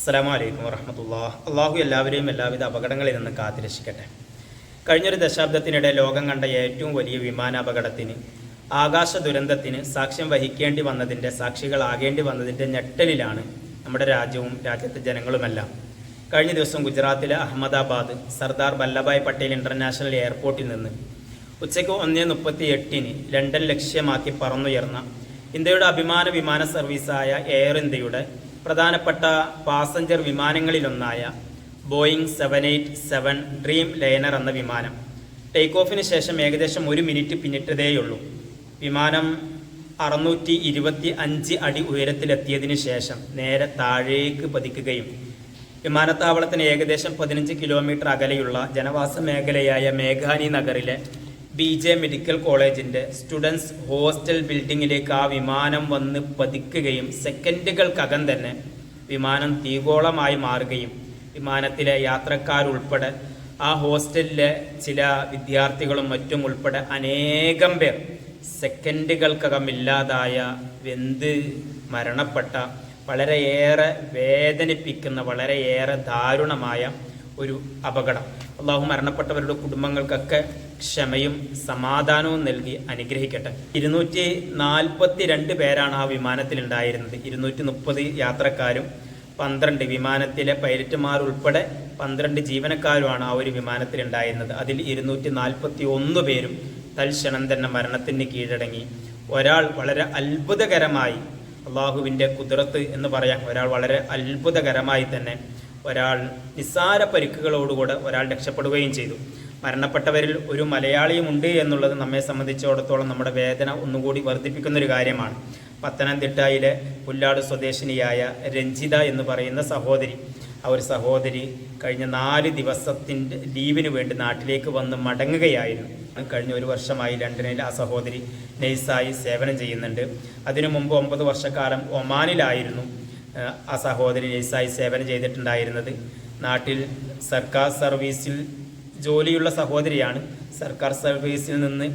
അസ്സലാമു അലൈക്കും വറഹമത്തുള്ള. അള്ളാഹു എല്ലാവരെയും എല്ലാവിധ അപകടങ്ങളിൽ നിന്ന് കാത്തിരക്ഷിക്കട്ടെ. കഴിഞ്ഞൊരു ദശാബ്ദത്തിനിടെ ലോകം കണ്ട ഏറ്റവും വലിയ വിമാനാപകടത്തിന് ആകാശ ദുരന്തത്തിന് സാക്ഷ്യം വഹിക്കേണ്ടി വന്നതിന്റെ സാക്ഷികളാകേണ്ടി വന്നതിന്റെ ഞെട്ടലിലാണ് നമ്മുടെ രാജ്യവും രാജ്യത്തെ ജനങ്ങളുമെല്ലാം. കഴിഞ്ഞ ദിവസം ഗുജറാത്തിലെ അഹമ്മദാബാദ് സർദാർ വല്ലഭായ് പട്ടേൽ ഇന്റർനാഷണൽ എയർപോർട്ടിൽ നിന്ന് ഉച്ചയ്ക്ക് ഒന്ന് മുപ്പത്തി എട്ടിന് ലണ്ടൻ ലക്ഷ്യമാക്കി പറന്നുയർന്ന ഇന്ത്യയുടെ അഭിമാന വിമാന സർവീസായ എയർ ഇന്ത്യയുടെ പ്രധാനപ്പെട്ട passenger വിമാനങ്ങളിലൊന്നായ Boeing seven eight seven Dreamliner എന്ന വിമാനം. ടേക്ക് ഓഫിന് ശേഷം ഏകദേശം ഒരു മിനിറ്റ് പിന്നിട്ടതേയുള്ളൂ. വിമാനം അറുന്നൂറ്റി ഇരുപത്തി അഞ്ച് അടി ഉയരത്തിലെത്തിയതിനു ശേഷം നേരെ താഴേക്ക് പതിക്കുകയും വിമാനത്താവളത്തിന് ഏകദേശം പതിനഞ്ച് കിലോമീറ്റർ അകലെയുള്ള ജനവാസ മേഖലയായ മേഘാനി നഗറിലെ ബി ജെ മെഡിക്കൽ കോളേജിന്റെ സ്റ്റുഡൻസ് ഹോസ്റ്റൽ ബിൽഡിങ്ങിലേക്ക് ആ വിമാനം വന്ന് പതിക്കുകയും സെക്കൻഡുകൾക്കകം തന്നെ വിമാനം തീഗോളമായി മാറുകയും വിമാനത്തിലെ യാത്രക്കാരുൾപ്പെടെ ആ ഹോസ്റ്റലിലെ ചില വിദ്യാർത്ഥികളും മറ്റും ഉൾപ്പെടെ അനേകം പേർ സെക്കൻഡുകൾക്കകം ഇല്ലാതായ വെന്ത് മരണപ്പെട്ട വളരെയേറെ വേദനിപ്പിക്കുന്ന വളരെയേറെ ദാരുണമായ ഒരു അപകടം. അള്ളാഹു മരണപ്പെട്ടവരുടെ കുടുംബങ്ങൾക്കൊക്കെ ക്ഷമയും സമാധാനവും നൽകി അനുഗ്രഹിക്കട്ടെ. ഇരുന്നൂറ്റി നാൽപ്പത്തി രണ്ട് പേരാണ് ആ വിമാനത്തിൽ ഉണ്ടായിരുന്നത് ഇരുന്നൂറ്റി മുപ്പത് യാത്രക്കാരും പന്ത്രണ്ട് വിമാനത്തിലെ പൈലറ്റുമാർ ഉൾപ്പെടെ പന്ത്രണ്ട് ജീവനക്കാരുമാണ് ആ ഒരു വിമാനത്തിൽ ഉണ്ടായിരുന്നത് അതിൽ ഇരുന്നൂറ്റി നാൽപ്പത്തി ഒന്ന് പേരും തൽക്ഷണം തന്നെ മരണത്തിന് കീഴടങ്ങി. ഒരാൾ വളരെ അത്ഭുതകരമായി അള്ളാഹുവിന്റെ കുതിരത്ത് എന്ന് പറയാം ഒരാൾ വളരെ അത്ഭുതകരമായി തന്നെ ഒരാൾ നിസ്സാര പരിക്കുകളോടുകൂടെ ഒരാൾ രക്ഷപ്പെടുകയും ചെയ്തു. മരണപ്പെട്ടവരിൽ ഒരു മലയാളിയും ഉണ്ട് എന്നുള്ളത് നമ്മെ സംബന്ധിച്ചിടത്തോളം നമ്മുടെ വേദന ഒന്നുകൂടി വർദ്ധിപ്പിക്കുന്ന ഒരു കാര്യമാണ്. പത്തനംതിട്ടയിലെ പുല്ലാട് സ്വദേശിനിയായ രഞ്ജിത എന്ന് പറയുന്ന സഹോദരി. ആ ഒരു സഹോദരി കഴിഞ്ഞ നാല് ദിവസത്തിന്റെ ലീവിന് വേണ്ടി നാട്ടിലേക്ക് വന്ന് മടങ്ങുകയായിരുന്നു. കഴിഞ്ഞ ഒരു വർഷമായി ലണ്ടനിൽ ആ സഹോദരി നെയ്സായി സേവനം ചെയ്യുന്നുണ്ട്. അതിനു മുമ്പ് ഒമ്പത് വർഷക്കാലം ഒമാനിലായിരുന്നു. ആ സഹോദരി നെയ്സായി സേവനം ചെയ്തിട്ടുണ്ടായിരുന്നത്. നാട്ടിൽ സർക്കാർ സർവീസിൽ ജോലിയുള്ള സഹോദരിയാണ്. സർക്കാർ സർവീസിൽ നിന്ന്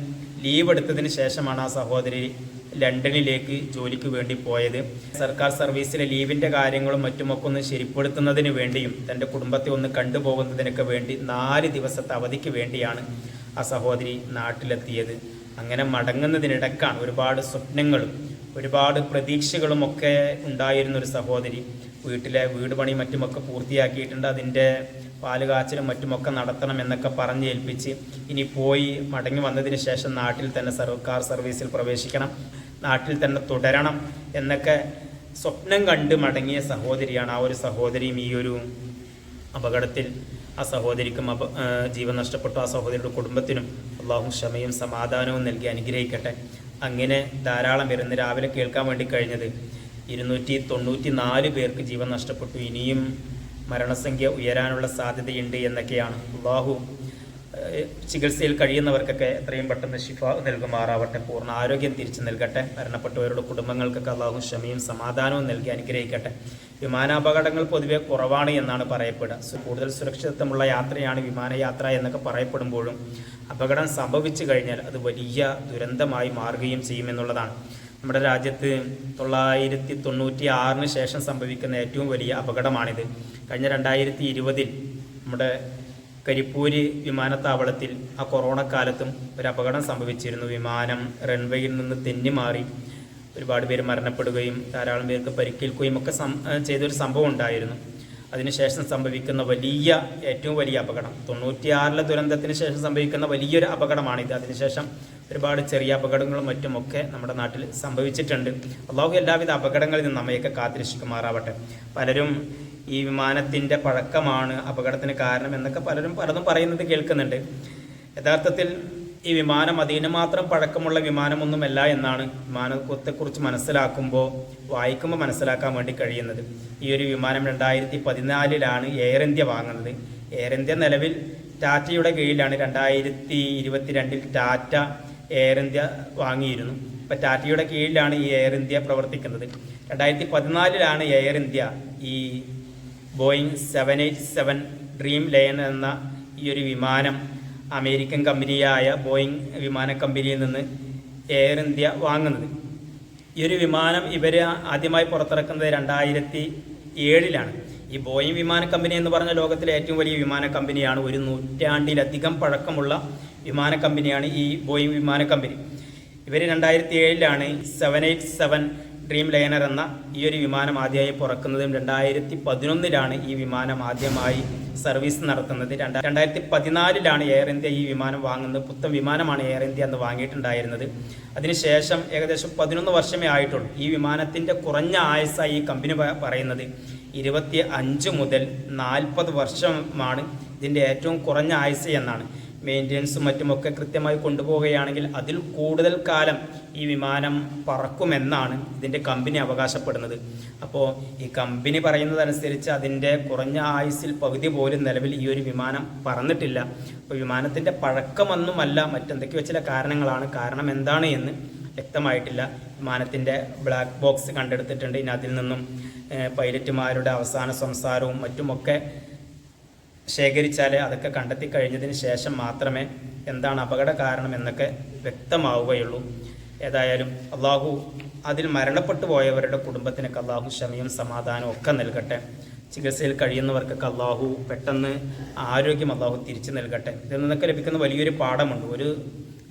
ലീവ് എടുത്തതിന് ശേഷമാണ് ആ സഹോദരി ലണ്ടനിലേക്ക് ജോലിക്ക് വേണ്ടി പോയത്. സർക്കാർ സർവീസിലെ ലീവിന്റെ കാര്യങ്ങളും മറ്റുമൊക്കെ ഒന്ന് ശരിപ്പെടുത്തുന്നതിന് വേണ്ടിയും തന്റെ കുടുംബത്തെ ഒന്ന് കണ്ടുപോകുന്നതിനൊക്കെ വേണ്ടി നാല് ദിവസത്തെ അവധിക്ക് വേണ്ടിയാണ് ആ സഹോദരി നാട്ടിലെത്തിയത്. അങ്ങനെ മടങ്ങുന്നതിനിടക്കാണ് ഒരുപാട് സ്വപ്നങ്ങളും ഒരുപാട് പ്രതീക്ഷകളും ഒക്കെ ഉണ്ടായിരുന്ന ഒരു സഹോദരി. വീട്ടിലെ വീട് പണി മറ്റുമൊക്കെ പൂർത്തിയാക്കിയിട്ടുണ്ട്. അതിന്റെ പാൽ മറ്റുമൊക്കെ നടത്തണം എന്നൊക്കെ പറഞ്ഞ് ഏൽപ്പിച്ച് ഇനി പോയി മടങ്ങി വന്നതിന് ശേഷം നാട്ടിൽ തന്നെ സർക്കാർ സർവീസിൽ പ്രവേശിക്കണം. നാട്ടിൽ തന്നെ തുടരണം എന്നൊക്കെ സ്വപ്നം കണ്ട് മടങ്ങിയ സഹോദരിയാണ് ആ ഒരു സഹോദരിയും ഈ ഒരു അപകടത്തിൽ ആ സഹോദരിക്കും അപ ജീവൻ നഷ്ടപ്പെട്ടു. ആ സഹോദരിയുടെ കുടുംബത്തിനും അള്ളാഹു ക്ഷമയും സമാധാനവും നൽകി അനുഗ്രഹിക്കട്ടെ. അങ്ങനെ ധാരാളം പേർ ഇന്ന് രാവിലെ കേൾക്കാൻ വേണ്ടി കഴിഞ്ഞത്. ഇരുന്നൂറ്റി തൊണ്ണൂറ്റി നാല് പേർക്ക് ജീവൻ നഷ്ടപ്പെട്ടു. ഇനിയും മരണസംഖ്യ ഉയരാനുള്ള സാധ്യതയുണ്ട് എന്നൊക്കെയാണ്. അള്ളാഹു ചികിത്സയിൽ കഴിയുന്നവർക്കൊക്കെ എത്രയും പെട്ടെന്ന് ശിഫ നൽകുമാറാവട്ടെ. പൂർണ ആരോഗ്യം തിരിച്ചു നൽകട്ടെ. മരണപ്പെട്ടവരുടെ കുടുംബങ്ങൾക്കൊക്കെ അള്ളാഹു ക്ഷമയും സമാധാനവും നൽകി അനുഗ്രഹിക്കട്ടെ. വിമാനാപകടങ്ങൾ പൊതുവെ കുറവാണ് എന്നാണ് പറയപ്പെടുക. കൂടുതൽ സുരക്ഷിതത്വമുള്ള യാത്രയാണ് വിമാനയാത്ര എന്നൊക്കെ പറയപ്പെടുമ്പോഴും അപകടം സംഭവിച്ചു കഴിഞ്ഞാൽ അത് വലിയ ദുരന്തമായി മാറുകയും ചെയ്യുമെന്നുള്ളതാണ് നമ്മുടെ രാജ്യത്ത് തൊള്ളായിരത്തി തൊണ്ണൂറ്റി ആറിന് ശേഷം സംഭവിക്കുന്ന ഏറ്റവും വലിയ അപകടമാണിത്. കഴിഞ്ഞ രണ്ടായിരത്തി ഇരുപതിൽ നമ്മുടെ കരിപ്പൂര് വിമാനത്താവളത്തിൽ ആ കൊറോണ കാലത്തും ഒരു അപകടം സംഭവിച്ചിരുന്നു. വിമാനം റൺവേയിൽ നിന്ന് തെന്നിമാറി ഒരുപാട് പേര് മരണപ്പെടുകയും ധാരാളം പേർക്ക് പരിക്കേൽക്കുകയും ഒക്കെ ചെയ്തൊരു സംഭവം ഉണ്ടായിരുന്നു. അതിനുശേഷം സംഭവിക്കുന്ന വലിയ ഏറ്റവും വലിയ അപകടം. തൊണ്ണൂറ്റിയാറിലെ ദുരന്തത്തിന് ശേഷം സംഭവിക്കുന്ന വലിയൊരു അപകടമാണിത്. അതിനുശേഷം ഒരുപാട് ചെറിയ അപകടങ്ങളും മറ്റുമൊക്കെ നമ്മുടെ നാട്ടിൽ സംഭവിച്ചിട്ടുണ്ട്. അള്ളാഹു എല്ലാവിധ അപകടങ്ങളിൽ നിന്ന് നമ്മയൊക്കെ കാത്തിരക്ഷിക്കുമാറാവട്ടെ. പലരും ഈ വിമാനത്തിന്റെ പഴക്കമാണ് അപകടത്തിന് കാരണം എന്നൊക്കെ പലരും പലതും പറയുന്നത് കേൾക്കുന്നുണ്ട്. യഥാർത്ഥത്തിൽ ഈ വിമാനം അതിന് മാത്രം പഴക്കമുള്ള വിമാനമൊന്നുമല്ല എന്നാണ് വിമാനത്തെക്കുറിച്ച് മനസ്സിലാക്കുമ്പോൾ വായിക്കുമ്പോൾ മനസ്സിലാക്കാൻ വേണ്ടി കഴിയുന്നത്. ഈ ഒരു വിമാനം രണ്ടായിരത്തി പതിനാലിലാണ് എയർ ഇന്ത്യ വാങ്ങുന്നത്. എയർ ഇന്ത്യ നിലവിൽ ടാറ്റയുടെ കീഴിലാണ്. രണ്ടായിരത്തി ഇരുപത്തിരണ്ടിൽ ടാറ്റ എയർ ഇന്ത്യ വാങ്ങിയിരുന്നു. ഇപ്പം ടാറ്റയുടെ കീഴിലാണ് ഈ എയർ ഇന്ത്യ പ്രവർത്തിക്കുന്നത്. രണ്ടായിരത്തി പതിനാലിലാണ് എയർ ഇന്ത്യ ഈ Boeing seven eight seven Dreamliner എന്ന ഈ ഒരു വിമാനം അമേരിക്കൻ കമ്പനിയായ ബോയിങ് വിമാന കമ്പനിയിൽ നിന്ന് എയർ ഇന്ത്യ വാങ്ങുന്നത്. ഈ ഒരു വിമാനം ഇവർ ആദ്യമായി പുറത്തിറക്കുന്നത് രണ്ടായിരത്തി ഏഴിലാണ് ഈ ബോയിങ് വിമാന കമ്പനി എന്ന് പറഞ്ഞ ലോകത്തിലെ ഏറ്റവും വലിയ വിമാന കമ്പനിയാണ്. ഒരു നൂറ്റാണ്ടിലധികം പഴക്കമുള്ള വിമാന കമ്പനിയാണ് ഈ ബോയിങ് വിമാന കമ്പനി. ഇവർ രണ്ടായിരത്തി ഏഴിലാണ് seven eight seven Dreamliner എന്ന ഈ ഒരു വിമാനം ആദ്യമായി പുറക്കുന്നതും രണ്ടായിരത്തി പതിനൊന്നിലാണ് ഈ വിമാനം ആദ്യമായി സർവീസ് നടത്തുന്നത്. രണ്ടാ രണ്ടായിരത്തി പതിനാലിലാണ് എയർ ഇന്ത്യ ഈ വിമാനം വാങ്ങുന്നത്. പുത്തൻ വിമാനമാണ് എയർ ഇന്ത്യ എന്ന് വാങ്ങിയിട്ടുണ്ടായിരുന്നത്. അതിനുശേഷം ഏകദേശം പതിനൊന്ന് വർഷമേ ആയിട്ടുള്ളൂ ഈ വിമാനത്തിന്റെ കുറഞ്ഞ ആയുസ്സായി ഈ കമ്പനി പറയുന്നത്. ഇരുപത്തി അഞ്ച് മുതൽ നാൽപ്പത് വർഷമാണ് ഇതിന്റെ ഏറ്റവും കുറഞ്ഞ ആയുസ് എന്നാണ്. മെയിന്റെനൻസും മറ്റുമൊക്കെ കൃത്യമായി കൊണ്ടുപോവുകയാണെങ്കിൽ അതിൽ കൂടുതൽ കാലം ഈ വിമാനം പറക്കുമെന്നാണ് ഇതിന്റെ കമ്പനി അവകാശപ്പെടുന്നത്. അപ്പോൾ ഈ കമ്പനി പറയുന്നതനുസരിച്ച് അതിന്റെ കുറഞ്ഞ ആയുസ്സിൽ പകുതി പോലും നിലവിൽ ഈ ഒരു വിമാനം പറന്നിട്ടില്ല. അപ്പോൾ വിമാനത്തിന്റെ പഴക്കമൊന്നുമല്ല മറ്റെന്തൊക്കെയോ ചില കാരണങ്ങളാണ്. കാരണം എന്താണ് എന്ന് വ്യക്തമായിട്ടില്ല. വിമാനത്തിന്റെ ബ്ലാക്ക് ബോക്സ് കണ്ടെടുത്തിട്ടുണ്ട്. ഇനി അതിൽ നിന്നും പൈലറ്റുമാരുടെ അവസാന സംസാരവും മറ്റുമൊക്കെ ശേഖരിച്ചാൽ അതൊക്കെ കണ്ടെത്തി കഴിഞ്ഞതിന് ശേഷം മാത്രമേ എന്താണ് അപകട കാരണം എന്നൊക്കെ വ്യക്തമാവുകയുള്ളൂ. ഏതായാലും അള്ളാഹു അതിൽ മരണപ്പെട്ടു പോയവരുടെ കുടുംബത്തിനൊക്കെ അള്ളാഹു ക്ഷമയും സമാധാനവും ഒക്കെ നൽകട്ടെ. ചികിത്സയിൽ കഴിയുന്നവർക്കൊക്കെ അള്ളാഹു പെട്ടെന്ന് ആരോഗ്യം അള്ളാഹു തിരിച്ചു നൽകട്ടെ. ഇതിൽ നിന്നൊക്കെ ലഭിക്കുന്ന വലിയൊരു പാഠമുണ്ട്. ഒരു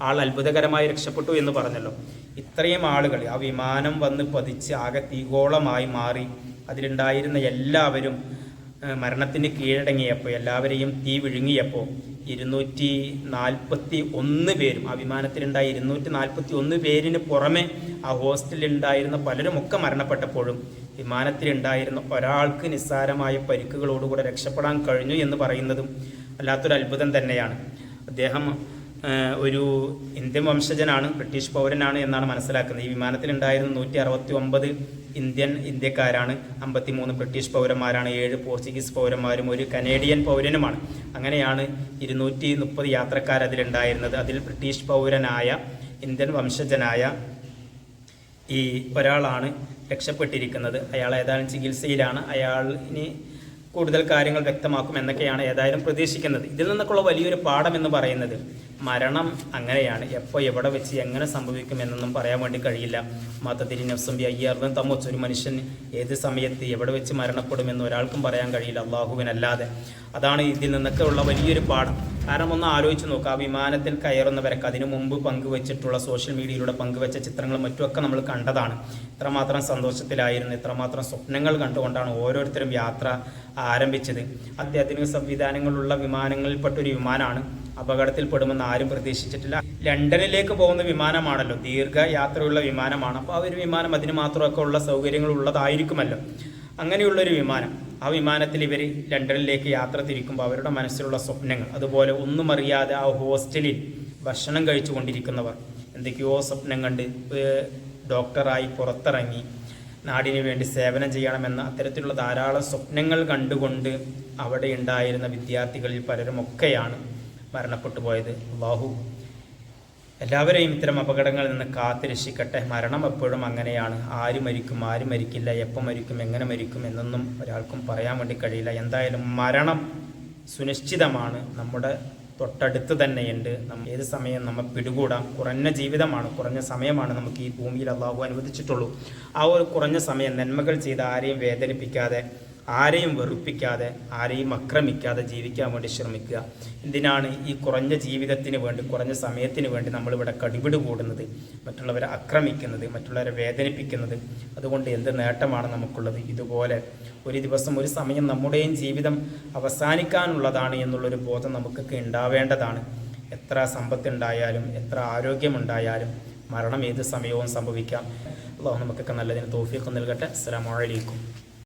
ആൾ അത്ഭുതകരമായി രക്ഷപ്പെട്ടു എന്ന് പറഞ്ഞല്ലോ. ഇത്രയും ആളുകൾ ആ വിമാനം വന്ന് പതിച്ച് ആകെ തീകോളമായി മാറി. അതിലുണ്ടായിരുന്ന എല്ലാവരും മരണത്തിന് കീഴടങ്ങിയപ്പോൾ എല്ലാവരെയും തീ വിഴുങ്ങിയപ്പോൾ ഇരുന്നൂറ്റി നാൽപ്പത്തി ഒന്ന് പേരും ആ വിമാനത്തിലുണ്ടായ ഇരുന്നൂറ്റി നാൽപ്പത്തി ഒന്ന് പേരിന് പുറമെ ആ ഹോസ്റ്റലിലുണ്ടായിരുന്ന പലരും ഒക്കെ മരണപ്പെട്ടപ്പോഴും വിമാനത്തിലുണ്ടായിരുന്ന ഒരാൾക്ക് നിസ്സാരമായ പരിക്കുകളോടുകൂടെ രക്ഷപ്പെടാൻ കഴിഞ്ഞു എന്ന് പറയുന്നതും അല്ലാത്തൊരു അത്ഭുതം തന്നെയാണ്. അദ്ദേഹം ഒരു ഇന്ത്യൻ വംശജനാണ് ബ്രിട്ടീഷ് പൗരനാണ് എന്നാണ് മനസ്സിലാക്കുന്നത്. ഈ വിമാനത്തിലുണ്ടായിരുന്ന നൂറ്റി അറുപത്തി ഒമ്പത് ഇന്ത്യൻ ഇന്ത്യക്കാരാണ് അമ്പത്തിമൂന്ന് ബ്രിട്ടീഷ് പൗരന്മാരാണ് ഏഴ് പോർച്ചുഗീസ് പൗരന്മാരും ഒരു കനേഡിയൻ പൗരനുമാണ്. അങ്ങനെയാണ് ഇരുന്നൂറ്റി മുപ്പത് യാത്രക്കാർ അതിലുണ്ടായിരുന്നത് അതിൽ ബ്രിട്ടീഷ് പൗരനായ ഇന്ത്യൻ വംശജനായ ഈ ഒരാളാണ് രക്ഷപ്പെട്ടിരിക്കുന്നത്. അയാൾ ഏതാനും ചികിത്സയിലാണ്. അയാളിന് കൂടുതൽ കാര്യങ്ങൾ വ്യക്തമാക്കും എന്നൊക്കെയാണ് ഏതായാലും പ്രതീക്ഷിക്കുന്നത്. ഇതിൽ നിന്നൊക്കെയുള്ള വലിയൊരു പാഠം എന്ന് പറയുന്നത് മരണം അങ്ങനെയാണ്. എപ്പോൾ എവിടെ വെച്ച് എങ്ങനെ സംഭവിക്കും എന്നൊന്നും പറയാൻ വേണ്ടി കഴിയില്ല. മതത്തിരി നഫ്സും അയ്യാർന്നും തമ്മൊച്ച് ഒരു മനുഷ്യൻ ഏത് സമയത്ത് എവിടെ വെച്ച് മരണപ്പെടുമെന്ന് ഒരാൾക്കും പറയാൻ കഴിയില്ല. അള്ളാഹുവിനല്ലാതെ അതാണ് ഇതിൽ നിന്നൊക്കെ ഉള്ള വലിയൊരു പാഠം. കാരണം ഒന്ന് ആലോചിച്ച് നോക്കുക ആ വിമാനത്തിൽ കയറുന്നവരൊക്കെ അതിനു മുമ്പ് പങ്കുവച്ചിട്ടുള്ള സോഷ്യൽ മീഡിയയിലൂടെ പങ്കുവച്ച ചിത്രങ്ങളും മറ്റുമൊക്കെ നമ്മൾ കണ്ടതാണ്. ഇത്രമാത്രം സന്തോഷത്തിലായിരുന്നു. ഇത്രമാത്രം സ്വപ്നങ്ങൾ കണ്ടുകൊണ്ടാണ് ഓരോരുത്തരും യാത്ര ആരംഭിച്ചത്. അത്യാധുനിക സംവിധാനങ്ങളുള്ള വിമാനങ്ങളിൽപ്പെട്ടൊരു വിമാനമാണ്. അപകടത്തിൽപ്പെടുമെന്ന് ആരും പ്രതീക്ഷിച്ചിട്ടില്ല. ലണ്ടനിലേക്ക് പോകുന്ന വിമാനമാണല്ലോ. ദീർഘ യാത്രയുള്ള വിമാനമാണ്. അപ്പോൾ ആ ഒരു വിമാനം അതിന് മാത്രമൊക്കെ ഉള്ള സൗകര്യങ്ങൾ ഉള്ളതായിരിക്കുമല്ലോ. അങ്ങനെയുള്ളൊരു വിമാനം. ആ വിമാനത്തിൽ ഇവർ ലണ്ടനിലേക്ക് യാത്ര തിരിക്കുമ്പോൾ അവരുടെ മനസ്സിലുള്ള സ്വപ്നങ്ങൾ അതുപോലെ ഒന്നും അറിയാതെ ആ ഹോസ്റ്റലിൽ ഭക്ഷണം കഴിച്ചു കൊണ്ടിരിക്കുന്നവർ എന്തൊക്കെയോ സ്വപ്നം കണ്ട് ഡോക്ടറായി പുറത്തിറങ്ങി നാടിന് വേണ്ടി സേവനം ചെയ്യണമെന്ന അത്തരത്തിലുള്ള ധാരാളം സ്വപ്നങ്ങൾ കണ്ടുകൊണ്ട് അവിടെ ഉണ്ടായിരുന്ന വിദ്യാർത്ഥികളിൽ പലരുമൊക്കെയാണ് മരണപ്പെട്ടു പോയത്. അള്ളാഹു എല്ലാവരെയും ഇത്തരം അപകടങ്ങളിൽ നിന്ന് കാത്തു രക്ഷിക്കട്ടെ മരണം എപ്പോഴും അങ്ങനെയാണ്. ആര് മരിക്കും ആര് മരിക്കില്ല എപ്പോൾ മരിക്കും എങ്ങനെ മരിക്കും എന്നൊന്നും ഒരാൾക്കും പറയാൻ വേണ്ടി കഴിയില്ല. എന്തായാലും മരണം സുനിശ്ചിതമാണ്. നമ്മുടെ തൊട്ടടുത്ത് തന്നെയുണ്ട്. നമ്മൾ ഏത് സമയം നമ്മൾ പിടികൂടാം. കുറഞ്ഞ ജീവിതമാണ് കുറഞ്ഞ സമയമാണ് നമുക്ക് ഈ ഭൂമിയിൽ അള്ളാഹു അനുവദിച്ചിട്ടുള്ളൂ. ആ ഒരു കുറഞ്ഞ സമയം നന്മകൾ ചെയ്ത് ആരെയും വേദനിപ്പിക്കാതെ ആരെയും വെറുപ്പിക്കാതെ ആരെയും അക്രമിക്കാതെ ജീവിക്കാൻ വേണ്ടി ശ്രമിക്കുക. എന്തിനാണ് ഈ കുറഞ്ഞ ജീവിതത്തിന് വേണ്ടി കുറഞ്ഞ സമയത്തിന് വേണ്ടി നമ്മളിവിടെ കടിപിടി കൂടുന്നത്? മറ്റുള്ളവരെ ആക്രമിക്കുന്നത് മറ്റുള്ളവരെ വേദനിപ്പിക്കുന്നത്. അതുകൊണ്ട് എന്ത് നേട്ടമാണ് നമുക്കുള്ളത്? ഇതുപോലെ ഒരു ദിവസം ഒരു സമയം നമ്മുടെയും ജീവിതം അവസാനിക്കാനുള്ളതാണ് എന്നുള്ളൊരു ബോധം നമുക്കൊക്കെ ഉണ്ടാവേണ്ടതാണ്. എത്ര സമ്പത്തുണ്ടായാലും എത്ര ആരോഗ്യമുണ്ടായാലും മരണം ഏത് സമയവും സംഭവിക്കാം. അള്ളാഹു നമുക്കൊക്കെ നല്ലതിന് തോഫിയൊക്കെ നൽകട്ടെ. അസ്സലാമു അലൈക്കും.